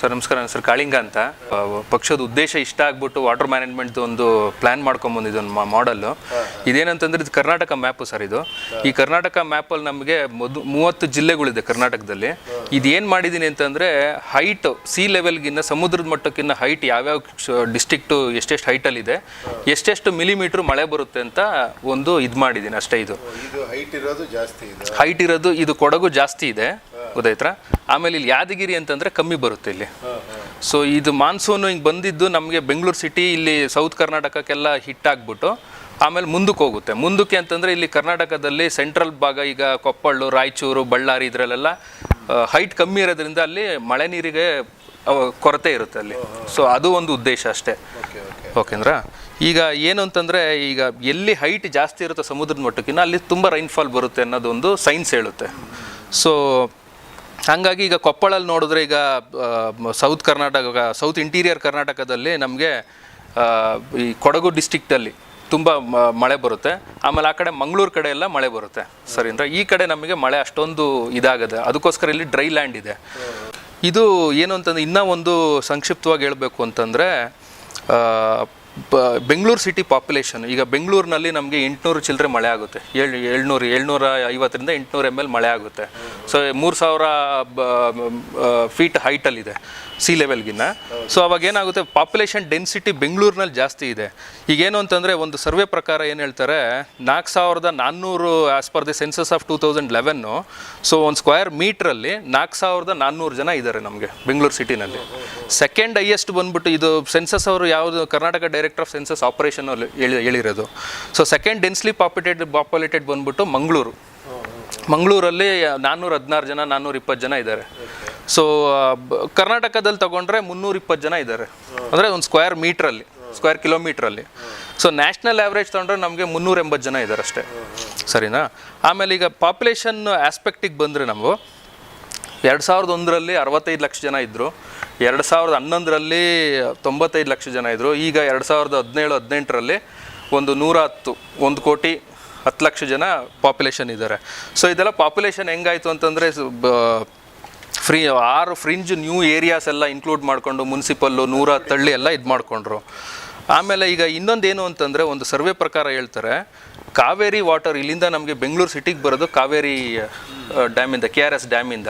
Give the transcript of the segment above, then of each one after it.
Sir ನಮಸ್ಕಾರ. Sir ಕಾಳಿಂಗ ಅಂತ. ಪಕ್ಷದ ಉದ್ದೇಶ ಇಷ್ಟ ಆಗ್ಬಿಟ್ಟು ವಾಟರ್ ಮ್ಯಾನೇಜ್ಮೆಂಟ್ ಒಂದು ಪ್ಲಾನ್ ಮಾಡ್ಕೊಂಬಂದಿದ್ದು ಒಂದು ಮಾಡಲ್ಲು ಇದೇನಂತಂದ್ರೆ ಇದು ಕರ್ನಾಟಕ ಮ್ಯಾಪು ಸರ್ ಇದು. ಈ ಕರ್ನಾಟಕ ಮ್ಯಾಪಲ್ಲಿ ನಮಗೆ ಮೊದ್ ಮೂವತ್ತು ಜಿಲ್ಲೆಗಳಿದೆ ಕರ್ನಾಟಕದಲ್ಲಿ. ಇದೇನು ಮಾಡಿದ್ದೀನಿ ಅಂತಂದರೆ ಹೈಟ್ ಸಿ ಲೆವೆಲ್ಗಿನ್ನ ಸಮುದ್ರದ ಮಟ್ಟಕ್ಕಿಂತ ಹೈಟ್ ಯಾವ್ಯಾವ ಡಿಸ್ಟಿಕ್ಟು ಎಷ್ಟೆಷ್ಟು ಹೈಟಲ್ಲಿದೆ ಎಷ್ಟೆಷ್ಟು ಮಿಲಿಮೀಟ್ರ್ ಮಳೆ ಬರುತ್ತೆ ಅಂತ ಒಂದು ಇದು ಮಾಡಿದ್ದೀನಿ ಅಷ್ಟೇ ಇದು. ಹೈಟ್ ಇರೋದು ಜಾಸ್ತಿ ಇದೆ. ಹೈಟ್ ಇರೋದು ಇದು ಕೊಡಗು ಜಾಸ್ತಿ ಇದೆ. ಗೊತ್ತಾಯ್ತಾ ಆಮೇಲೆ ಇಲ್ಲಿ ಯಾದಗಿರಿ ಅಂತಂದರೆ ಕಮ್ಮಿ ಬರುತ್ತೆ ಇಲ್ಲಿ. ಸೊ ಇದು ಮಾನ್ಸೂನ್ ಹಿಂಗೆ ಬಂದಿದ್ದು ನಮಗೆ ಬೆಂಗಳೂರು ಸಿಟಿ ಇಲ್ಲಿ ಸೌತ್ ಕರ್ನಾಟಕಕ್ಕೆಲ್ಲ ಹಿಟ್ ಆಗ್ಬಿಟ್ಟು ಆಮೇಲೆ ಮುಂದಕ್ಕೆ ಹೋಗುತ್ತೆ. ಮುಂದಕ್ಕೆ ಅಂತಂದರೆ ಇಲ್ಲಿ ಕರ್ನಾಟಕದಲ್ಲಿ ಸೆಂಟ್ರಲ್ ಭಾಗ ಈಗ ಕೊಪ್ಪಳು ರಾಯಚೂರು ಬಳ್ಳಾರಿ ಇದರಲ್ಲೆಲ್ಲ ಹೈಟ್ ಕಮ್ಮಿ ಇರೋದ್ರಿಂದ ಅಲ್ಲಿ ಮಳೆ ನೀರಿಗೆ ಕೊರತೆ ಇರುತ್ತೆ ಅಲ್ಲಿ. ಸೊ ಅದು ಒಂದು ಉದ್ದೇಶ ಅಷ್ಟೇ. Okay okay. ಓಕೆಂದ್ರ? ಈಗ ಏನು ಅಂತಂದರೆ ಈಗ ಎಲ್ಲಿ ಹೈಟ್ ಜಾಸ್ತಿ ಇರುತ್ತೆ ಸಮುದ್ರದ ಮಟ್ಟಕ್ಕಿಂತ ಅಲ್ಲಿ ತುಂಬ ರೈನ್ಫಾಲ್ ಬರುತ್ತೆ ಅನ್ನೋದೊಂದು ಸೈನ್ಸ್ ಹೇಳುತ್ತೆ. ಸೊ ಹಾಗಾಗಿ ಈಗ ಕೊಪ್ಪಳಲ್ಲಿ ನೋಡಿದ್ರೆ ಈಗ ಸೌತ್ ಕರ್ನಾಟಕ ಸೌತ್ ಇಂಟೀರಿಯರ್ ಕರ್ನಾಟಕದಲ್ಲಿ ನಮಗೆ ಈ ಕೊಡಗು ಡಿಸ್ಟಿಕ್ಟಲ್ಲಿ ತುಂಬ ಮಳೆ ಬರುತ್ತೆ. ಆಮೇಲೆ ಆ ಕಡೆ ಮಂಗಳೂರು ಕಡೆ ಎಲ್ಲ ಮಳೆ ಬರುತ್ತೆ. ಸರಿ, ಅಂದರೆ ಈ ಕಡೆ ನಮಗೆ ಮಳೆ ಅಷ್ಟೊಂದು ಇದಾಗದೆ, ಅದಕ್ಕೋಸ್ಕರ ಇಲ್ಲಿ ಡ್ರೈ ಲ್ಯಾಂಡ್ ಇದೆ. ಇದು ಏನು ಅಂತಂದ್ರೆ ಇನ್ನೂ ಒಂದು ಸಂಕ್ಷಿಪ್ತವಾಗಿ ಹೇಳಬೇಕು ಅಂತಂದರೆ ಬೆಂಗಳೂರು ಸಿಟಿ ಪಾಪ್ಯುಲೇಷನ್ ಈಗ ಬೆಂಗಳೂರಿನಲ್ಲಿ ನಮಗೆ ಎಂಟುನೂರು ಚಿಲ್ಲರೆ ಮಳೆ ಆಗುತ್ತೆ. ಏಳು, ಏಳ್ನೂರು, ಏಳ್ನೂರ ಐವತ್ತರಿಂದ ಎಂಟುನೂರು ಎಂ ಎಲ್ ಮಳೆ ಆಗುತ್ತೆ. ಸೊ ಮೂರು ಸಾವಿರ ಫೀಟ್ ಹೈಟಲ್ಲಿದೆ ಸಿ ಲೆವೆಲ್ಗಿನ್ನ ಸೊ ಅವಾಗ ಏನಾಗುತ್ತೆ ಪಾಪ್ಯುಲೇಷನ್ ಡೆನ್ಸಿಟಿ ಬೆಂಗಳೂರಿನಲ್ಲಿ ಜಾಸ್ತಿ ಇದೆ. ಈಗೇನು ಅಂತಂದರೆ, ಒಂದು ಸರ್ವೆ ಪ್ರಕಾರ ಏನು ಹೇಳ್ತಾರೆ ನಾಲ್ಕು ಸಾವಿರದ ನಾನ್ನೂರು as per the census of two thousand eleven so ಒಂದು ಸ್ಕ್ವೇರ್ ಮೀಟ್ರಲ್ಲಿ ನಾಲ್ಕು ಸಾವಿರದ ನಾನ್ನೂರು ಜನ ಇದ್ದಾರೆ ನಮಗೆ, ಬೆಂಗಳೂರು ಸಿಟಿನಲ್ಲಿ ಸೆಕೆಂಡ್ ಹೈಯೆಸ್ಟ್ ಬಂದ್ಬಿಟ್ಟು ಇದು ಸೆನ್ಸಸ್ ಅವರು ಯಾವುದು, Karnataka director of census operation ಹೇಳಿ, ಹೇಳಿರೋದು. So second densely populated populated ಬಂದ್ಬಿಟ್ಟು ಮಂಗಳೂರು. ಮಂಗಳೂರಲ್ಲಿ ನಾನ್ನೂರ ಹದಿನಾರು ಜನ, ನಾನ್ನೂರ ಇಪ್ಪತ್ತು ಜನ ಇದ್ದಾರೆ. ಸೊ ಕರ್ನಾಟಕದಲ್ಲಿ ತಗೊಂಡ್ರೆ ಮುನ್ನೂರ ಇಪ್ಪತ್ತು ಜನ ಇದ್ದಾರೆ. ಅಂದರೆ ಒಂದು ಸ್ಕ್ವೇರ್ ಮೀಟ್ರಲ್ಲಿ ಸ್ಕ್ವೇರ್ ಕಿಲೋಮೀಟ್ರಲ್ಲಿ ಸೊ ನ್ಯಾಷನಲ್ ಆ್ಯಾವ್ರೇಜ್ ತೊಗೊಂಡ್ರೆ ನಮಗೆ ಮುನ್ನೂರ ಎಂಬತ್ತು ಜನ ಇದ್ದಾರೆ ಅಷ್ಟೇ. ಸರಿನಾ? ಆಮೇಲೆ ಈಗ ಪಾಪ್ಯುಲೇಷನ್ ಆಸ್ಪೆಕ್ಟಿಗೆ ಬಂದರೆ ನಾವು, ಎರಡು ಸಾವಿರದ ಒಂದರಲ್ಲಿ ಅರವತ್ತೈದು ಲಕ್ಷ ಜನ ಇದ್ದರು ಎರಡು ಸಾವಿರದ ಹನ್ನೊಂದರಲ್ಲಿ ತೊಂಬತ್ತೈದು ಲಕ್ಷ ಜನ ಇದ್ದರು ಈಗ ಎರಡು ಸಾವಿರದ ಹದಿನೇಳು, ಹದಿನೆಂಟರಲ್ಲಿ ಒಂದು ನೂರ ಹತ್ತು ಒಂದು ಕೋಟಿ ಹತ್ತು ಲಕ್ಷ ಜನ ಪಾಪ್ಯುಲೇಷನ್ ಇದ್ದಾರೆ. ಸೊ ಇದೆಲ್ಲ ಪಾಪ್ಯುಲೇಷನ್ ಹೆಂಗಾಯಿತು ಅಂತಂದರೆ ಫ್ರೀ, ಆರು ಫ್ರಿಂಜ್ ನ್ಯೂ ಏರಿಯಾಸ್ ಎಲ್ಲ ಇನ್ಕ್ಲೂಡ್ ಮಾಡಿಕೊಂಡು, ಮುನ್ಸಿಪಲ್ಲು ನೂರ ತಳ್ಳಿ ಎಲ್ಲ ಇದು ಮಾಡಿಕೊಂಡ್ರು ಆಮೇಲೆ ಈಗ ಇನ್ನೊಂದು ಏನು ಅಂತಂದರೆ ಒಂದು ಸರ್ವೆ ಪ್ರಕಾರ ಹೇಳ್ತಾರೆ, ಕಾವೇರಿ ವಾಟರ್ ಇಲ್ಲಿಂದ ನಮಗೆ ಬೆಂಗಳೂರು ಸಿಟಿಗೆ ಬರೋದು ಕಾವೇರಿ ಡ್ಯಾಮಿಂದ ಕೆ ಆರ್ ಎಸ್ ಡ್ಯಾಮಿಂದ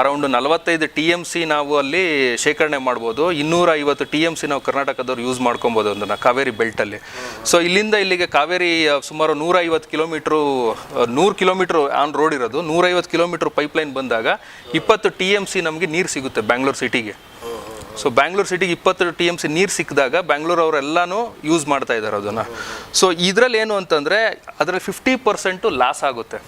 ಅರೌಂಡ್ ನಲವತ್ತೈದು ಟಿ ಎಂ ಸಿ ನಾವು ಅಲ್ಲಿ ಶೇಖರಣೆ ಮಾಡ್ಬೋದು ಇನ್ನೂರ ಐವತ್ತು ಟಿ ಎಂ ಸಿ ನಾವು ಕರ್ನಾಟಕದವ್ರು ಯೂಸ್ ಮಾಡ್ಕೊಬೋದು ಅದನ್ನು ಕಾವೇರಿ ಬೆಲ್ಟಲ್ಲಿ ಸೊ ಇಲ್ಲಿಂದ ಇಲ್ಲಿಗೆ ಕಾವೇರಿ ಸುಮಾರು ನೂರ ಐವತ್ತು ಕಿಲೋಮೀಟ್ರು ನೂರು ಕಿಲೋಮೀಟ್ರ್ ಆನ್ ರೋಡ್ ಇರೋದು, ನೂರೈವತ್ತು ಕಿಲೋಮೀಟ್ರ್ ಪೈಪ್ಲೈನ್ ಬಂದಾಗ ಇಪ್ಪತ್ತು ಟಿ ಎಂ ಸಿ ನಮಗೆ ನೀರು ಸಿಗುತ್ತೆ ಬ್ಯಾಂಗ್ಳೂರು ಸಿಟಿಗೆ ಸೊ ಬ್ಯಾಂಗ್ಳೂರು ಸಿಟಿಗೆ ಇಪ್ಪತ್ತು ಟಿ ಎಂ ಸಿ ನೀರು ಸಿಕ್ಕಿದಾಗ ಬ್ಯಾಂಗ್ಳೂರ್ ಅವರೆಲ್ಲನೂ ಯೂಸ್ ಮಾಡ್ತಾ ಇದ್ದಾರೆ ಅದನ್ನು. ಸೊ ಇದರಲ್ಲಿ ಏನು ಅಂತಂದರೆ ಅದರಲ್ಲಿ ಫಿಫ್ಟಿ ಪರ್ಸೆಂಟು ಲಾಸ್ ಆಗುತ್ತೆ.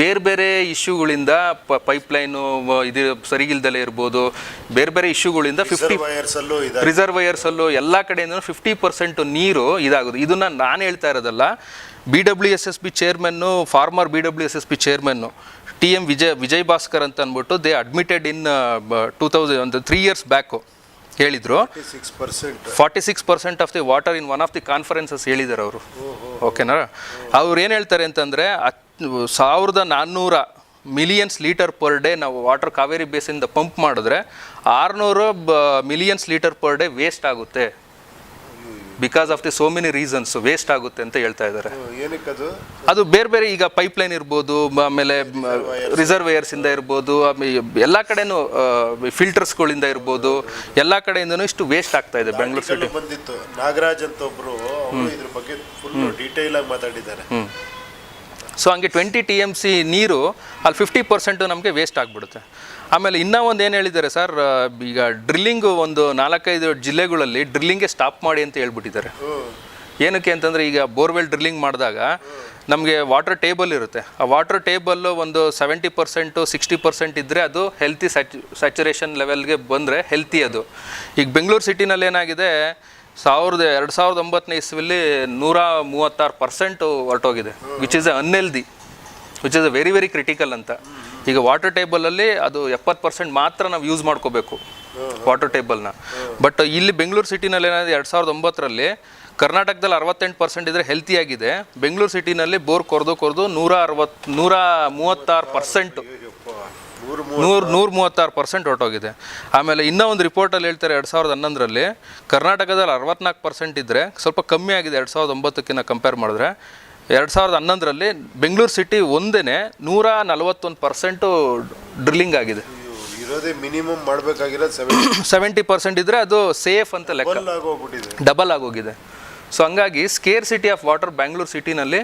ಬೇರೆ ಬೇರೆ ಇಶ್ಯೂಗಳಿಂದ ಪೈಪ್ ಪೈಪ್ಲೈನು ಇದು ಸರಿಗಿಲ್ದಲೇ ಇರ್ಬೋದು. ಬೇರೆ ಬೇರೆ ಇಶ್ಯೂಗಳಿಂದ ಫಿಫ್ಟಿ ರಿಸರ್ವಯರ್ಸಲ್ಲೂ ಎಲ್ಲ ಕಡೆಯಿಂದ ಫಿಫ್ಟಿ ಪರ್ಸೆಂಟ್ ನೀರು ಇದಾಗೋದು. ಇದನ್ನ ನಾನು ಹೇಳ್ತಾ ಇರೋದಲ್ಲ B W S S B chairman former B W S S B chairman T M Vijay Vijay Bhaskar ಅಂತ ಅಂದ್ಬಿಟ್ಟು they admitted in two thousand ಒಂದು ತ್ರೀ ಇಯರ್ಸ್ ಬ್ಯಾಕು ಹೇಳಿದರು. Forty six percent of the water in one of the conferences ಹೇಳಿದ್ದಾರೆ ಅವರು. ಓಕೆನಾ ಅವ್ರು ಏನು ಹೇಳ್ತಾರೆ ಅಂತಂದರೆ ಸಾವಿರದ ನಾನ್ನೂರ ಮಿಲಿಯನ್ಸ್ ಲೀಟರ್ ಪರ್ ಡೇ ನಾವು ವಾಟರ್ ಕಾವೇರಿ ಬೇಸಿಂದ ಪಂಪ್ ಮಾಡಿದ್ರೆ ಆರುನೂರು millions litre per day waste ಆಗುತ್ತೆ. Because of the so many reasons waste ಆಗುತ್ತೆ ಅಂತ ಹೇಳ್ತಾ ಇದ್ದಾರೆ. ಅದು? ಅದು ಬೇರೆ ಬೇರೆ ಈಗ ಪೈಪ್ಲೈನ್ ಇರ್ಬೋದು ಮ- ಆಮೇಲೆ ಇಂದ ಇರ್ಬೋದು ಎಲ್ಲ ಕಡೆನೂ ಫಿಲ್ಟರ್ಸ್ಗಳಿಂದ ಇರ್ಬೋದು ಎಲ್ಲ ಕಡೆಯಿಂದನೂ ಇಷ್ಟು ವೇಸ್ಟ್ ಆಗ್ತಾ ಇದೆ ಬೆಂಗಳೂರು ಸಿಟಿ ಬಂದಿತ್ತು ನಾಗರಾಜ್ ಅಂತ ಒಬ್ರು ಇದ್ರ ಬಗ್ಗೆ ಫುಲ್ ಡೀಟೇಲ್ ಆಗಿ ಮಾತಾಡಿದ್ದಾರೆ. ಸೊ ಹಂಗೆ ಟ್ವೆಂಟಿ ಟಿ ಎಂ ಸಿ ನೀರು ಅಲ್ಲಿ ಫಿಫ್ಟಿ ಪರ್ಸೆಂಟು ನಮಗೆ ವೇಸ್ಟ್ ಆಗಿಬಿಡುತ್ತೆ. ಆಮೇಲೆ ಇನ್ನೂ ಒಂದು ಏನು ಹೇಳಿದ್ದಾರೆ ಸರ್ ಈಗ ಡ್ರಿಲ್ಲಿಂಗು ಒಂದು ನಾಲ್ಕೈದು ಜಿಲ್ಲೆಗಳಲ್ಲಿ ಡ್ರಿಲ್ಲಿಂಗೆ ಸ್ಟಾಪ್ ಮಾಡಿ ಅಂತ ಹೇಳ್ಬಿಟ್ಟಿದ್ದಾರೆ. ಏನಕ್ಕೆ ಅಂತಂದರೆ ಈಗ ಬೋರ್ವೆಲ್ ಡ್ರಿಲ್ಲಿಂಗ್ ಮಾಡಿದಾಗ ನಮಗೆ ವಾಟರ್ ಟೇಬಲ್ ಇರುತ್ತೆ. ಆ ವಾಟರ್ ಟೇಬಲ್ಲು ಒಂದು ಸೆವೆಂಟಿ ಪರ್ಸೆಂಟು ಸಿಕ್ಸ್ಟಿ ಪರ್ಸೆಂಟ್ ಇದ್ದರೆ ಅದು ಹೆಲ್ತಿ ಸ್ಯಾಚು ಸ್ಯಾಚುರೇಷನ್ ಲೆವೆಲ್ಗೆ ಬಂದರೆ ಹೆಲ್ತಿ ಅದು. ಈಗ ಬೆಂಗಳೂರು ಸಿಟಿನಲ್ಲಿ ಏನಾಗಿದೆ ಸಾವಿರದ ಎರಡು ಸಾವಿರದ ಒಂಬತ್ತನೇ ಇಸ್ವಿಲಿ ನೂರ ಮೂವತ್ತಾರು percent ಹೊರಟೋಗಿದೆ which is a unhealthy which is a very very critical ಅಂತ. ಈಗ ವಾಟರ್ ಟೇಬಲಲ್ಲಿ ಅದು ಎಪ್ಪತ್ತು ಪರ್ಸೆಂಟ್ ಮಾತ್ರ ನಾವು ಯೂಸ್ ಮಾಡ್ಕೋಬೇಕು ವಾಟರ್ ಟೇಬಲ್ನ ಬಟ್ ಇಲ್ಲಿ ಬೆಂಗಳೂರು ಸಿಟಿನಲ್ಲಿ ಏನಾದ್ರೆ ಎರಡು ಸಾವಿರದ ಒಂಬತ್ತರಲ್ಲಿ ಕರ್ನಾಟಕದಲ್ಲಿ ಅರವತ್ತೆಂಟು ಪರ್ಸೆಂಟ್ ಇದ್ರೆ ಹೆಲ್ತಿಯಾಗಿದೆ ಬೆಂಗಳೂರು ಸಿಟಿನಲ್ಲಿ ಬೋರ್ ಕೊರೆದು ಕೊರೆದು ನೂರ ಅರವತ್ತು ನೂರ ಮೂವತ್ತಾರು ಪರ್ಸೆಂಟು ನೂರು ನೂರು ಮೂವತ್ತಾರು ಪರ್ಸೆಂಟ್ ಹೊರಟೋಗಿದೆ. ಆಮೇಲೆ ಇನ್ನೂ ಒಂದು ರಿಪೋರ್ಟಲ್ಲಿ ಹೇಳ್ತಾರೆ ಎರಡು ಸಾವಿರದ ಹನ್ನೊಂದರಲ್ಲಿ ಕರ್ನಾಟಕದಲ್ಲಿ ಅರವತ್ನಾಲ್ಕು ಪರ್ಸೆಂಟ್ ಇದ್ದರೆ ಸ್ವಲ್ಪ ಕಮ್ಮಿ ಆಗಿದೆ ಎರಡು ಸಾವಿರದ ಒಂಬತ್ತಕ್ಕಿಂತ ಕಂಪೇರ್ ಮಾಡಿದ್ರೆ. ಎರಡು ಸಾವಿರದ ಹನ್ನೊಂದರಲ್ಲಿ ಬೆಂಗಳೂರು ಸಿಟಿ ಒಂದೇ ನೂರ ನಲವತ್ತೊಂದು ಪರ್ಸೆಂಟು ಡ್ರಿಲ್ಲಿಂಗ್ ಆಗಿದೆ. ಇರೋದೇ ಮಿನಿಮಮ್ ಮಾಡಬೇಕಾಗಿರೋದು ಸೆವೆಂಟಿ ಪರ್ಸೆಂಟ್ ಇದ್ದರೆ ಅದು ಸೇಫ್ ಅಂತ ಲೆಕ್ಕ. ಡಬಲ್ ಆಗೋಗಿದೆ. ಸೊ ಹಂಗಾಗಿ scarcity of water Bangalore ಸಿಟಿನಲ್ಲಿ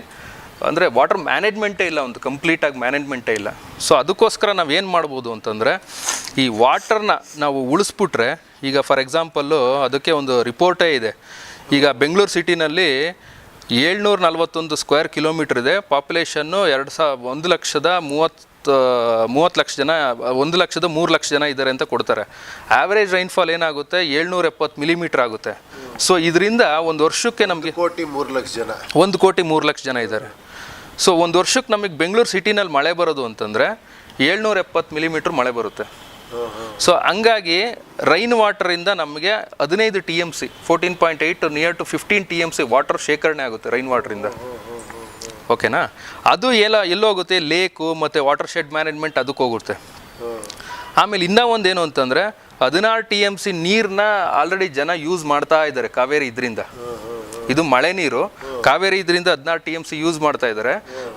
ಅಂದರೆ ವಾಟರ್ ಮ್ಯಾನೇಜ್ಮೆಂಟೇ ಇಲ್ಲ ಒಂದು ಕಂಪ್ಲೀಟಾಗಿ ಮ್ಯಾನೇಜ್ಮೆಂಟೇ ಇಲ್ಲ. ಸೊ ಅದಕ್ಕೋಸ್ಕರ ನಾವು ಏನು ಮಾಡ್ಬೋದು ಅಂತಂದರೆ ಈ ವಾಟರ್ನ ನಾವು ಉಳಿಸ್ಬಿಟ್ರೆ ಈಗ ಫಾರ್ ಎಕ್ಸಾಂಪಲ್ಲು ಅದಕ್ಕೆ ಒಂದು ರಿಪೋರ್ಟೇ ಇದೆ. ಈಗ ಬೆಂಗಳೂರು ಸಿಟಿನಲ್ಲಿ ಏಳ್ನೂರ ನಲ್ವತ್ತೊಂದು ಸ್ಕ್ವೇರ್ ಕಿಲೋಮೀಟ್ರ್ ಇದೆ. ಪಾಪ್ಯುಲೇಷನ್ನು ಎರಡು ಸಾವಿರ ಒಂದು ಲಕ್ಷದ ಮೂವತ್ತು ಮೂವತ್ತು ಲಕ್ಷ ಜನ ಒಂದು ಲಕ್ಷದ ಮೂರು ಲಕ್ಷ ಜನ ಇದ್ದಾರೆ ಅಂತ ಕೊಡ್ತಾರೆ. ಆವ್ರೇಜ್ ರೈನ್ಫಾಲ್ ಏನಾಗುತ್ತೆ? ಏಳ್ನೂರ ಎಪ್ಪತ್ತು ಮಿಲಿಮೀಟ್ರ್ ಆಗುತ್ತೆ. ಸೊ ಇದರಿಂದ ಒಂದು ವರ್ಷಕ್ಕೆ ನಮಗೆ ಕೋಟಿ ಮೂರು ಲಕ್ಷ ಜನ. ಒಂದು ಕೋಟಿ ಮೂರು ಲಕ್ಷ ಜನ ಇದ್ದಾರೆ ಸೊ ಒಂದು ವರ್ಷಕ್ಕೆ ನಮಗೆ ಬೆಂಗಳೂರು ಸಿಟಿನಲ್ಲಿ ಮಳೆ ಬರೋದು ಅಂತಂದರೆ ಏಳ್ನೂರ ಎಪ್ಪತ್ತು ಮಿಲಿಮೀಟ್ರ್ ಮಳೆ ಬರುತ್ತೆ. ಸೊ ಹಂಗಾಗಿ ರೈನ್ ವಾಟರಿಂದ ನಮಗೆ ಹದಿನೈದು T M C fourteen point eight near to fifteen T M C water ಶೇಖರಣೆ ಆಗುತ್ತೆ ರೈನ್ ವಾಟರಿಂದ ಓಕೆನಾ ಅದು ಎಲ್ಲ ಎಲ್ಲೋಗುತ್ತೆ ಲೇಕು ಮತ್ತು ವಾಟರ್ ಶೆಡ್ ಮ್ಯಾನೇಜ್ಮೆಂಟ್ ಅದಕ್ಕೆ ಹೋಗುತ್ತೆ. ಆಮೇಲೆ ಇನ್ನೂ ಏನು ಅಂತಂದರೆ ಹದಿನಾರು ಟಿ ಎಂ ಸಿ ನೀರನ್ನ ಆಲ್ರೆಡಿ ಜನ ಯೂಸ್ ಮಾಡ್ತಾ ಇದ್ದಾರೆ ಕಾವೇರಿ ಇದರಿಂದ. ಇದು ಮಳೆ ನೀರು. ಕಾವೇರಿ ಇದರಿಂದ ಹದಿನಾರು ಟಿ ಎಂ ಸಿ ಯೂಸ್ ಮಾಡ್ತಾ ಇದ್ದಾರೆ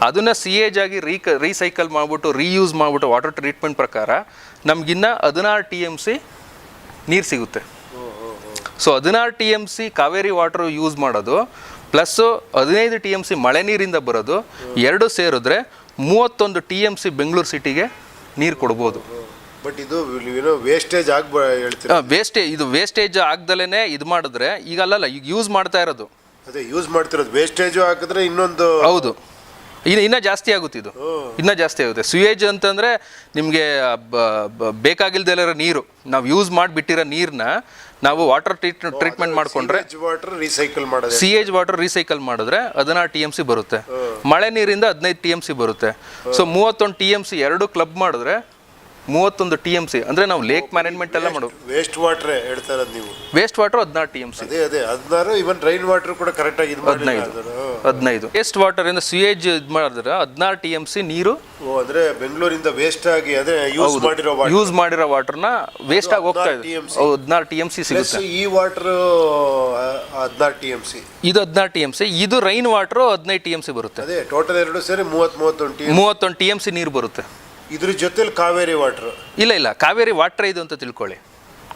ಅದನ್ನ ಸಿ ಏಜ್ ಆಗಿ ರೀಕ ರೀಸೈಕಲ್ ಮಾಡಿಬಿಟ್ಟು ರೀಯೂಸ್ ಮಾಡಿಬಿಟ್ಟು ವಾಟರ್ ಟ್ರೀಟ್ಮೆಂಟ್ ಪ್ರಕಾರ ನಮಗಿನ್ನ ಹದಿನಾರು ಟಿ ಎಂ ಸಿ ನೀರು ಸಿಗುತ್ತೆ. ಸೊ ಹದಿನಾರು T M C Kaveri water use ಮಾಡೋದು ಪ್ಲಸ್ಸು ಹದಿನೈದು ಟಿ ಎಂ ಸಿ ಮಳೆ ನೀರಿಂದ ಬರೋದು, ಎರಡು ಸೇರಿದ್ರೆ ಮೂವತ್ತೊಂದು ಟಿ ಎಂ ಸಿ ಬೆಂಗಳೂರು ಸಿಟಿಗೆ ನೀರು ಕೊಡ್ಬೋದು. ಬಟ್ ಇದು ಏನೋ ವೇಸ್ಟೇಜ್ ಆಗ ಹೇಳ್ತೀರಾ? ವೇಸ್ಟೇಜ್ ಇದು ವೇಸ್ಟೇಜ್ ಆಗ್ದಲೇ ಇದು ಮಾಡಿದ್ರೆ ಈಗ ಅಲ್ಲಲ್ಲ ಈಗ ಯೂಸ್ ಮಾಡ್ತಾ ಇರೋದು. ಅದೇ ಯೂಸ್ ಮಾಡ್ತಿರೋದು. ವೇಸ್ಟೇಜು ಹಾಕಿದ್ರೆ ಇನ್ನೊಂದು ಹೌದು. ಇನ್ನು ಇನ್ನೂ ಜಾಸ್ತಿ ಆಗುತ್ತೆ ಇದು. ಇನ್ನೂ ಜಾಸ್ತಿ ಆಗುತ್ತೆ. ಸುಯೇಜ್ ಅಂತಂದರೆ ನಿಮಗೆ ಬೇಕಾಗಿಲ್ದೆಲ್ಲ ನೀರು. ನಾವು ಯೂಸ್ ಮಾಡಿಬಿಟ್ಟಿರೋ ನೀರನ್ನ ನಾವು ವಾಟರ್ ಟ್ರೀಟ್ ಟ್ರೀಟ್ಮೆಂಟ್ ಮಾಡಿಕೊಂಡ್ರೆ ವಾಟರ್ ರೀಸೈಕಲ್ ಮಾಡೋದು ಸಿ ಏಜ್ ವಾಟರ್ ರೀಸೈಕಲ್ ಮಾಡಿದ್ರೆ ಹದಿನಾರು ಟಿ ಎಂ ಸಿ ಬರುತ್ತೆ. ಮಳೆ ನೀರಿಂದ ಹದಿನೈದು ಟಿ ಎಂ ಸಿ ಬರುತ್ತೆ. ಸೊ ಮೂವತ್ತೊಂದು ಟಿ ಎಂ ಸಿ ಎರಡು ಕ್ಲಬ್ ಮಾಡಿದ್ರೆ ಮೂವತ್ತೊಂದು ಟಿ ಎಂ ಸಿ ಅಂದ್ರೆ ನಾವು ಲೇಕ್ ಮ್ಯಾನೇಜ್ಮೆಂಟ್ ಎಲ್ಲ ಮಾಡೋದು ವೇಸ್ಟ್ ವಾಟರ್ ಹೇಳ್ತಾ ಇರೋದು ನೀವು ವೇಸ್ಟ್ ವಾಟರ್ ಹದಿನಾರು ಟಿ ಎಂ ಸಿ ಅದೇ ಅದೇ ಹದಿನಾರು ಇವನ್ ರೈನ್ ವಾಟರ್ ಕೂಡ ಕರೆಕ್ಟಾಗಿ ಇದು ಹದಿನೈದು ಹದಿನೈದು ವೇಸ್ಟ್ ವಾಟರ್ ಇಂದ ಸುಯೇಜ್ ಇದು ಮಾಡಿದ್ರೆ ಹದಿನಾರು ಟಿ ಎಂ ಸಿ ನೀರು ಓ ಅಂದ್ರೆ ಬೆಂಗಳೂರಿಂದ ವೇಸ್ಟ್ ಆಗಿ ಅದೇ ಯೂಸ್ ಮಾಡಿರೋ ಯೂಸ್ ಮಾಡಿರೋ ವಾಟರ್ನ ವೇಸ್ಟ್ ಆಗಿ ಹೋಗ್ತಾ ಇದೆ. ಹದಿನಾರು ಟಿ ಎಂ ಸಿ ಸಿಗುತ್ತೆ ಈ ವಾಟರ್ ಹದಿನಾರು ಟಿ ಎಂ ಸಿ ಇದು ಹದಿನಾರು ಟಿ ಎಂ ಸಿ ಇದು ರೈನ್ ವಾಟರ್ ಹದಿನೈದು ಟಿ ಎಂ ಸಿ ಬರುತ್ತೆ ಅದೇ ಟೋಟಲ್ ಎರಡು ಸೇರಿ ಮೂವತ್ತ್ ಮೂವತ್ತೊಂದು ಟಿ ಮೂವತ್ತೊಂದು ಟಿ ಎಂ ಸಿ ನೀರು ಬರುತ್ತೆ ಇದ್ರ ಜೊತೆಲಿ ಕಾವೇರಿ ವಾಟರ್. ಇಲ್ಲ ಇಲ್ಲ ಕಾವೇರಿ ವಾಟರ್ ಇದು ಅಂತ ತಿಳ್ಕೊಳ್ಳಿ.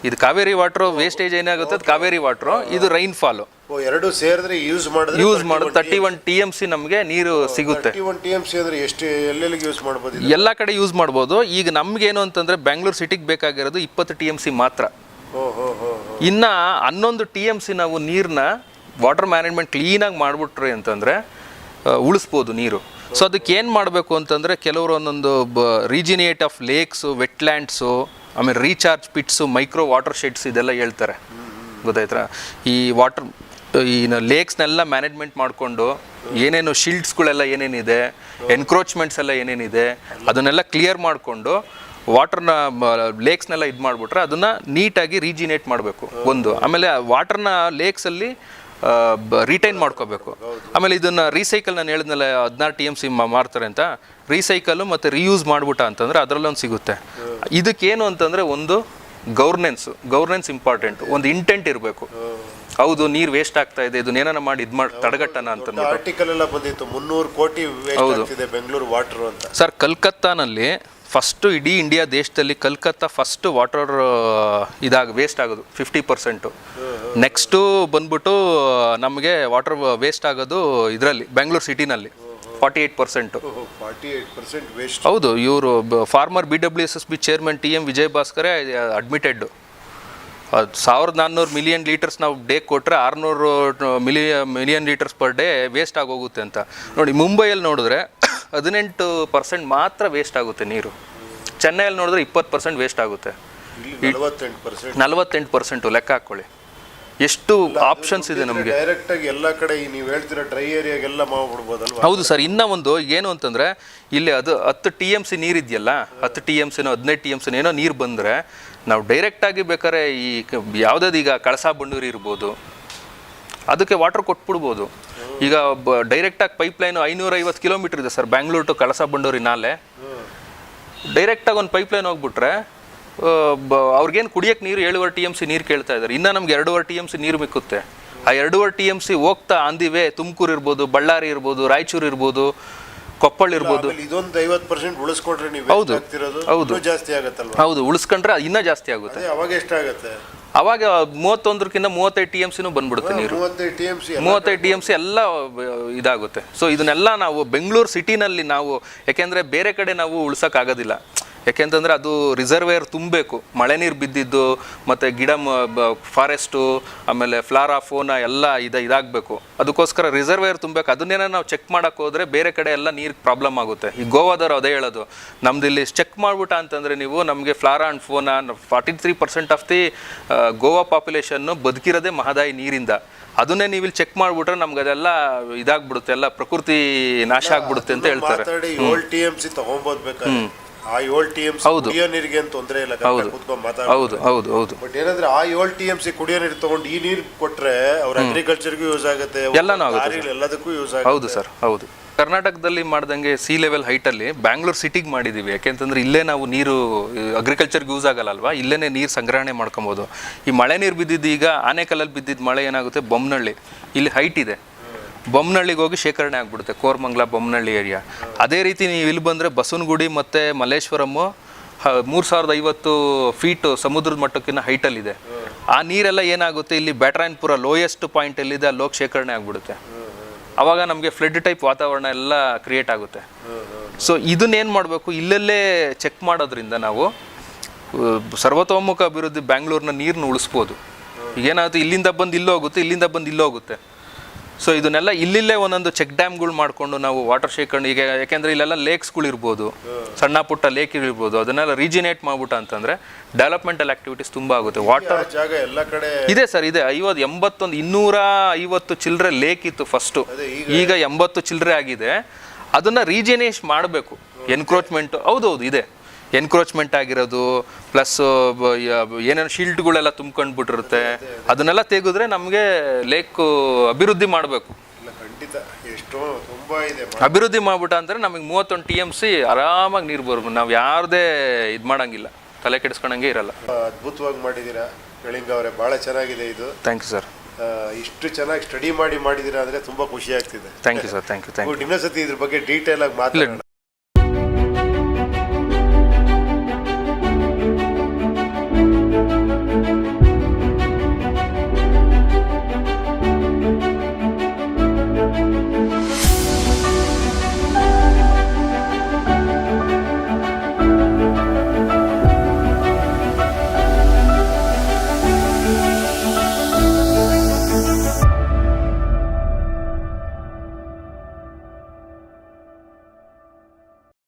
ಇದು ಕಾವೇರಿ ವಾಟರ್ ವೇಸ್ಟೇಜ್ ಏನಾಗುತ್ತೆ? ಅದು ಕಾವೇರಿ ವಾಟರ್ ಇದು ರೈನ್ ಫಾಲು ಎರಡು ಸೇರಿದ್ರೆ ಯೂಸ್ ಮಾಡಿದ್ರೆ ಯೂಸ್ ಮಾಡೋದು thirty one T M C ನಮಗೆ ನೀರು ಸಿಗುತ್ತೆ. Thirty one T M C ಅಂದ್ರೆ ಎಷ್ಟು ಎಲ್ಲೆಲ್ಲಿಗೆ ಯೂಸ್ ಮಾಡ್ಬೋದು? ಎಲ್ಲ ಕಡೆ ಯೂಸ್ ಮಾಡ್ಬೋದು. ಈಗ ನಮಗೇನು ಅಂತಂದ್ರೆ ಬೆಂಗಳೂರು ಸಿಟಿಗೆ ಬೇಕಾಗಿರೋದು ಇಪ್ಪತ್ತು ಟಿ ಎಂ ಸಿ ಮಾತ್ರ ಇನ್ನ ಹನ್ನೊಂದು ಟಿ ಎಂ ಸಿ ನಾವು ನೀರನ್ನ ವಾಟರ್ ಮ್ಯಾನೇಜ್ಮೆಂಟ್ ಕ್ಲೀನಾಗಿ ಮಾಡ್ಬಿಟ್ರಿ ಅಂತಂದರೆ ಉಳಿಸ್ಬೋದು ನೀರು. ಸೊ ಅದಕ್ಕೆ ಏನು ಮಾಡಬೇಕು ಅಂತಂದರೆ ಕೆಲವರು ಒಂದೊಂದು ಬ ರೀಜಿನಿಯೇಟ್ ಆಫ್ ಲೇಕ್ಸು ವೆಟ್ಲ್ಯಾಂಡ್ಸು ಆಮೇಲೆ recharge pits micro watersheds ಇದೆಲ್ಲ ಹೇಳ್ತಾರೆ. ಗೊತ್ತಾಯ್ತಾ? ಈ ವಾಟರ್ ಈ ಲೇಕ್ಸ್ನೆಲ್ಲ ಮ್ಯಾನೇಜ್ಮೆಂಟ್ ಮಾಡಿಕೊಂಡು ಏನೇನು ಶಿಲ್ಡ್ಸ್ಗಳೆಲ್ಲ ಏನೇನಿದೆ ಎನ್ಕ್ರೋಚ್ಮೆಂಟ್ಸ್ ಎಲ್ಲ ಏನೇನಿದೆ, ಅದನ್ನೆಲ್ಲ ಕ್ಲಿಯರ್ ಮಾಡಿಕೊಂಡು ವಾಟರ್ನ ಲೇಕ್ಸ್ನೆಲ್ಲ ಇದು ಮಾಡಿಬಿಟ್ರೆ ಅದನ್ನು ನೀಟಾಗಿ ರೀಜಿನೇಟ್ ಮಾಡಬೇಕು. ಒಂದು. ಆಮೇಲೆ ವಾಟರ್ನ ಲೇಕ್ಸಲ್ಲಿ ರಿಟೈನ್ ಮಾಡ್ಕೋಬೇಕು. ಆಮೇಲೆ ಇದನ್ನು ರೀಸೈಕಲ್ ನಾನು ಹೇಳಿದ್ನಲ್ಲ ಹದಿನಾರು ಟಿ ಎಂ ಸಿ ಮಾರ್ತಾರೆ ಅಂತ. ರೀಸೈಕಲ್ಲು ಮತ್ತು ರೀಯೂಸ್ ಮಾಡ್ಬಿಟ್ಟ ಅಂತಂದರೆ ಅದರಲ್ಲೊಂದು ಸಿಗುತ್ತೆ. ಇದಕ್ಕೇನು ಅಂತಂದರೆ ಒಂದು ಗೌರ್ನೆನ್ಸ್ ಗೌರ್ನೆನ್ಸ್ ಇಂಪಾರ್ಟೆಂಟ್ ಒಂದು ಇಂಟೆಂಟ್ ಇರಬೇಕು. ಹೌದು ನೀರು ವೇಸ್ಟ್ ಆಗ್ತಾ ಇದೆ ಇದನ್ನ ಏನಾರ ಮಾಡಿ ಇದು ಮಾಡಿ ತಡೆಗಟ್ಟಣ ಅಂತ ಆರ್ಟಿಕಲ್ ಎಲ್ಲ ಬಂದಿತ್ತು ಮುನ್ನೂರು ಕೋಟಿ ಹೌದು. ಬೆಂಗಳೂರು ವಾಟರ್ ಅಂತ. ಸರ್ ಕಲ್ಕತ್ತಾನಲ್ಲಿ ಫಸ್ಟು ಇಡೀ ಇಂಡಿಯಾ ದೇಶದಲ್ಲಿ ಕಲ್ಕತ್ತಾ ಫಸ್ಟ್ ವಾಟರ್ ಇದಾಗ ವೇಸ್ಟ್ ಆಗೋದು ಫಿಫ್ಟಿ ಪರ್ಸೆಂಟು ನೆಕ್ಸ್ಟು ಬಂದ್ಬಿಟ್ಟು ನಮಗೆ ವಾಟರ್ ವೇಸ್ಟ್ ಆಗೋದು ಇದರಲ್ಲಿ ಬೆಂಗಳೂರು ಸಿಟಿನಲ್ಲಿ ಫಾರ್ಟಿ ಏಯ್ಟ್ ಪರ್ಸೆಂಟು ಹೌದು ಇವರು former B W S S B chairman T M Vijay ಭಾಸ್ಕರೇ admitted ಸಾವಿರದ ನಾನ್ನೂರು ಮಿಲಿಯನ್ ಲೀಟರ್ಸ್ ನಾವು ಡೇ ಕೊಟ್ಟರೆ ಆರುನೂರು million million litres per day waste ಆಗೋಗುತ್ತೆ ಅಂತ. ನೋಡಿ ಮುಂಬೈಯಲ್ಲಿ ನೋಡಿದ್ರೆ ಹದಿನೆಂಟು ಪರ್ಸೆಂಟ್ ಮಾತ್ರ ವೇಸ್ಟ್ ಆಗುತ್ತೆ ನೀರು. ಚೆನ್ನೈಯಲ್ಲಿ ನೋಡಿದ್ರೆ ಇಪ್ಪತ್ತು ಪರ್ಸೆಂಟ್ ವೇಸ್ಟ್ ಆಗುತ್ತೆ. ನಲವತ್ತೆಂಟು ಪರ್ಸೆಂಟ್ ಲೆಕ್ಕ ಹಾಕ್ಕೊಳ್ಳಿ ಎಷ್ಟು ಆಪ್ಷನ್ಸ್ ಇದೆ ನಮಗೆ. ಡೈರೆಕ್ಟ್ ಆಗಿ ಎಲ್ಲ ಕಡೆ ನೀವು ಹೇಳ್ತಿರೋ ಡ್ರೈ ಏರಿಯಾಗೆಲ್ಲ ಮಾಡ್ಬಿಡ್ಬೋದಲ್ವಾ ಹೌದು ಸರ್ ಇನ್ನೂ ಒಂದು ಏನು ಅಂತಂದರೆ ಇಲ್ಲಿ ಅದು ಹತ್ತು ಟಿ ಎಂ ಸಿ ನೀರಿದೆಯಲ್ಲ ಹತ್ತು ಟಿ ಎಂ ಸಿನೋ ಹದಿನೈದು ಟಿ ಎಂ ಸಿನೋ ಏನೋ ನೀರು ಬಂದರೆ ನಾವು ಡೈರೆಕ್ಟಾಗಿ ಬೇಕಾದ್ರೆ ಈ ಯಾವ್ದಾದ್ರು ಈಗ ಕಳಸಾ ಬಂಡೂರಿ ಇರ್ಬೋದು ಅದಕ್ಕೆ ವಾಟರ್ ಕೊಟ್ಬಿಡ್ಬೋದು. ಈಗ ಡೈರೆಕ್ಟಾಗಿ ಪೈಪ್ಲೈನು ಐನೂರೈವತ್ತು ಕಿಲೋಮೀಟ್ರ್ ಇದೆ ಸರ್ ಬ್ಯಾಂಗ್ಳೂರ್ ಟು ಕಳಸಾ ಬಂಡೂರಿ ನಾಲೆ ಡೈರೆಕ್ಟಾಗಿ ಒಂದು ಪೈಪ್ಲೈನ್ ಹೋಗ್ಬಿಟ್ರೆ ಆ, ಬ- ಅವ್ರಿಗೇನು ಕುಡಿಯೋಕ್ಕೆ ನೀರು ಏಳುವರೆ ಟಿ ಎಂ ಸಿ ನೀರು ಕೇಳ್ತಾ ಇದ್ದಾರೆ ಇನ್ನೂ ನಮ್ಗೆ ಎರಡೂವರೆ ಟಿ ಎಂ ಸಿ ನೀರು ಮಿಕ್ಕುತ್ತೆ. ಆ ಎರಡೂವರೆ ಟಿ ಎಂ ಸಿ ಹೋಗ್ತಾ ಅಂದಿವೆ ತುಮಕೂರು ಇರ್ಬೋದು ಬಳ್ಳಾರಿ ಇರ್ಬೋದು ರಾಯಚೂರು ಇರ್ಬೋದು ಕೊಪ್ಪಳ ಇರ್ಬೋದು. ಇದೊಂದು ಐವತ್ತು ಪರ್ಸೆಂಟ್ ಉಳಿಸ್ಕೊಂಡ್ರೆ ನೀವು ಹೌದು. ಹೌದು. ಜಾಸ್ತಿ ಆಗುತ್ತಲ್ಲ ಹೌದು ಉಳಿಸ್ಕೊಂಡ್ರೆ ಇನ್ನ ಜಾಸ್ತಿ ಆಗುತ್ತೆ. ಅವಾಗ ಎಷ್ಟಾಗುತ್ತೆ ಅವಾಗ ಮೂವತ್ತೊಂದಕ್ಕಿಂತ ಮೂವತ್ತೈದು ಟಿ ಎಂ ಸಿನೂ ಬಂದ್ಬಿಡುತ್ತೆ ನೀರು. ಮೂವತ್ತೈದು ಟಿ ಎಂ ಸಿ ಎಲ್ಲ ಇದಾಗುತ್ತೆ. ಸೊ ಇದನ್ನೆಲ್ಲ ನಾವು ಬೆಂಗಳೂರು ಸಿಟಿನಲ್ಲಿ ನಾವು ಯಾಕೆಂದರೆ ಬೇರೆ ಕಡೆ ನಾವು ಉಳ್ಸೋಕ್ಕಾಗೋದಿಲ್ಲ. ಯಾಕೆಂತಂದರೆ ಅದು ರಿಸರ್ವೇರ್ ತುಂಬಬೇಕು. ಮಳೆ ನೀರು ಬಿದ್ದಿದ್ದು ಮತ್ತು ಗಿಡ ಫಾರೆಸ್ಟು ಆಮೇಲೆ ಫ್ಲಾರಾ ಫೋನ ಎಲ್ಲ ಇದು ಇದಾಗಬೇಕು. ಅದಕ್ಕೋಸ್ಕರ ರಿಸರ್ವೇರ್ ತುಂಬಬೇಕು. ಅದನ್ನೇನೋ ನಾವು ಚೆಕ್ ಮಾಡೋಕ್ಕೆ ಹೋದರೆ ಬೇರೆ ಕಡೆ ಎಲ್ಲ ನೀರಿಗೆ ಪ್ರಾಬ್ಲಮ್ ಆಗುತ್ತೆ. ಈ ಗೋವಾದವ್ರು ಅದೇ ಹೇಳೋದು. ನಮ್ದು ಇಲ್ಲಿ ಚೆಕ್ ಮಾಡ್ಬಿಟ್ಟ ಅಂತಂದರೆ ನೀವು ನಮಗೆ flora and fauna forty three percent of the Goa population ಬದುಕಿರೋದೇ ಮಹದಾಯಿ ನೀರಿಂದ. ಅದನ್ನೇ ನೀವು ಇಲ್ಲಿ ಚೆಕ್ ಮಾಡ್ಬಿಟ್ರೆ ನಮ್ಗೆ ಅದೆಲ್ಲ ಇದಾಗ್ಬಿಡುತ್ತೆ. ಎಲ್ಲ ಪ್ರಕೃತಿ ನಾಶ ಆಗ್ಬಿಡುತ್ತೆ ಅಂತ ಹೇಳ್ತಾರೆ. ಆ ಏಳು ಟಿ ಎಂ ಹೌದು. ಕುಡಿಯೋ ನೀರಿಗೆ ಏನು ತೊಂದರೆ ಇಲ್ಲ ಹೌದು. ಕುತ್ಕೊಂಡು ಮಾತಾಡ ಹೌದು ಹೌದು ಹೌದು. ಬಟ್ ಏನಂದ್ರೆ ಆ ಏಳು ಟಿ ಎಂ ಸಿ ಕುಡಿಯೋ ನೀರು ತಗೊಂಡು ಈ ನೀರು ಕೊಟ್ರೆ ಅವ್ರ ಅಗ್ರಿಕಲ್ಚರ್ಗೂ ಯೂಸ್ ಆಗುತ್ತೆ ಎಲ್ಲನೂ ಆಗುತ್ತೆ ಎಲ್ಲದಕ್ಕೂ ಯೂಸ್ ಆಗುತ್ತೆ. ಹೌದು ಸರ್ ಹೌದು. ಕರ್ನಾಟಕದಲ್ಲಿ ಮಾಡ್ದಂಗೆ ಸಿ ಲೆವೆಲ್ ಹೈಟಲ್ಲಿ ಬ್ಯಾಂಗ್ಳೂರ್ ಸಿಟಿಗೆ ಮಾಡಿದ್ದೀವಿ ಯಾಕೆಂತಂದ್ರೆ ಇಲ್ಲೇ ನಾವು ನೀರು ಅಗ್ರಿಕಲ್ಚರ್ಗೆ ಯೂಸ್ ಆಗಲ್ಲ ಅಲ್ವಾ? ಇಲ್ಲೇ ನೀರು ಸಂಗ್ರಹಣೆ ಮಾಡ್ಕೊಬೋದು. ಈ ಮಳೆ ನೀರು ಬಿದ್ದಿದ್ದು ಈಗ ಆನೆಕಲ್ಲಲ್ಲಿ ಬಿದ್ದಿದ್ದ ಮಳೆ ಏನಾಗುತ್ತೆ? ಬೊಮ್ಮನಹಳ್ಳಿ ಇಲ್ಲಿ ಹೈಟ್ ಇದೆ. ಬೊಮ್ಮನಹಳ್ಳಿಗೆ ಹೋಗಿ ಶೇಖರಣೆ ಆಗ್ಬಿಡುತ್ತೆ, ಕೋರ್ಮಂಗ್ಲ ಬೊಮ್ಮನಹಳ್ಳಿ ಏರಿಯಾ ಅದೇ ರೀತಿ ನೀವು ಇಲ್ಲಿ ಬಂದರೆ ಬಸವನಗುಡಿ ಮತ್ತು ಮಲ್ಲೇಶ್ವರಮ್ಮು ಮೂರು ಸಾವಿರದ ಐವತ್ತು ಫೀಟು ಸಮುದ್ರದ ಮಟ್ಟಕ್ಕಿಂತ ಹೈಟಲ್ಲಿದೆ ಆ ನೀರೆಲ್ಲ ಏನಾಗುತ್ತೆ, ಇಲ್ಲಿ ಬ್ಯಾಟ್ರಾಯನ್ಪುರ ಲೋಯೆಸ್ಟ್ ಪಾಯಿಂಟ್ ಎಲ್ಲಿದೆ ಅಲ್ಲಿ ಹೋಗಿ ಶೇಖರಣೆ ಆಗ್ಬಿಡುತ್ತೆ. ಆವಾಗ ನಮಗೆ ಫ್ಲಡ್ ಟೈಪ್ ವಾತಾವರಣ ಎಲ್ಲ ಕ್ರಿಯೇಟ್ ಆಗುತ್ತೆ. ಸೊ ಇದನ್ನೇನು ಮಾಡಬೇಕು, ಇಲ್ಲಲ್ಲೇ ಚೆಕ್ ಮಾಡೋದ್ರಿಂದ ನಾವು ಸರ್ವತೋಮುಖ ಅಭಿವೃದ್ಧಿ ಬ್ಯಾಂಗ್ಳೂರ್ನ ನೀರನ್ನ ಉಳಿಸ್ಬೋದು. ಏನಾಗುತ್ತೆ, ಇಲ್ಲಿಂದ ಬಂದು ಇಲ್ಲೋಗುತ್ತೆ, ಇಲ್ಲಿಂದ ಬಂದು ಇಲ್ಲಿ ಹೋಗುತ್ತೆ ಸೊ ಇದನ್ನೆಲ್ಲ ಇಲ್ಲಿಲ್ಲೇ ಒಂದೊಂದು ಚೆಕ್ ಡ್ಯಾಮ್ಗಳು ಮಾಡಿಕೊಂಡು ನಾವು ವಾಟರ್ ಶೇಖರಣೆ ಈಗ ಯಾಕೆಂದರೆ ಇಲ್ಲೆಲ್ಲ ಲೇಕ್ಸ್ಗಳು ಇರ್ಬೋದು ಸಣ್ಣ ಪುಟ್ಟ ಲೇಕ್ ಇರ್ಬೋದು ಅದನ್ನೆಲ್ಲ ರೀಜಿನೇಟ್ ಮಾಡ್ಬಿಟ್ಟ ಅಂತಂದರೆ ಡೆವಲಪ್ಮೆಂಟಲ್ ಆಕ್ಟಿವಿಟೀಸ್ ತುಂಬ ಆಗುತ್ತೆ. ವಾಟರ್ ಜಾಗ ಎಲ್ಲ ಕಡೆ ಇದೆ ಸರ್ ಇದೆ. ಐವತ್ತು ಎಂಬತ್ತೊಂದು ಇನ್ನೂರ ಐವತ್ತು ಚಿಲ್ಲರೆ ಲೇಕ್ ಇತ್ತು ಫಸ್ಟು ಈಗ ಎಂಬತ್ತು ಚಿಲ್ಲರೆ ಆಗಿದೆ. ಅದನ್ನ ರೀಜಿನೇಷ್ ಮಾಡಬೇಕು. ಎನ್ಕ್ರೋಚ್ಮೆಂಟ್ ಹೌದೌದು ಇದೆ. ಎನ್ಕ್ರೋಚ್ಮೆಂಟ್ ಆಗಿರೋದು ಪ್ಲಸ್ ಏನೇನು ಶೀಲ್ಡ್ಗಳೆಲ್ಲ ತುಂಬ್ಕೊಂಡು ಬಿಟ್ಟಿರುತ್ತೆ ಅದನ್ನೆಲ್ಲ ತೆಗೆದ್ರೆ ನಮಗೆ ಲೇಕ್ ಅಭಿವೃದ್ಧಿ ಮಾಡಬೇಕು. ಇಲ್ಲ ಖಂಡಿತ. ಎಷ್ಟೋ ತುಂಬಾ ಇದೆ. ಅಭಿವೃದ್ಧಿ ಮಾಡ್ಬಿಟ್ಟ ಅಂದರೆ ನಮಗೆ ಮೂವತ್ತೊಂದು ಟಿ ಎಂ ಸಿ ಆರಾಮಾಗಿ ನೀರು ಬರ್ಬೋದು ನಾವು ಯಾರದೇ ಇದು ಮಾಡಂಗಿಲ್ಲ. ತಲೆ ಕೆಡಿಸ್ಕೊಂಡಂಗೆ ಇರಲ್ಲ. ಅದ್ಭುತವಾಗಿ ಮಾಡಿದ್ದೀರಾ ಕಳಿಂಗ ಅವರೇ ಭಾಳ ಚೆನ್ನಾಗಿದೆ ಇದು. ಥ್ಯಾಂಕ್ ಯು ಸರ್ ಇಷ್ಟು ಚೆನ್ನಾಗಿ ಸ್ಟಡಿ ಮಾಡಿ ಮಾಡಿದ್ದೀರಾ ಅಂದರೆ ತುಂಬ ಖುಷಿ ಆಗ್ತಿದೆ. Thank you sir thank you thank you ಇನ್ನೊಂದ್ಸತಿ ಇದ್ರ ಬಗ್ಗೆ ಡೀಟೇಲ್ ಆಗಿ ಮಾತಾಡೋಣ.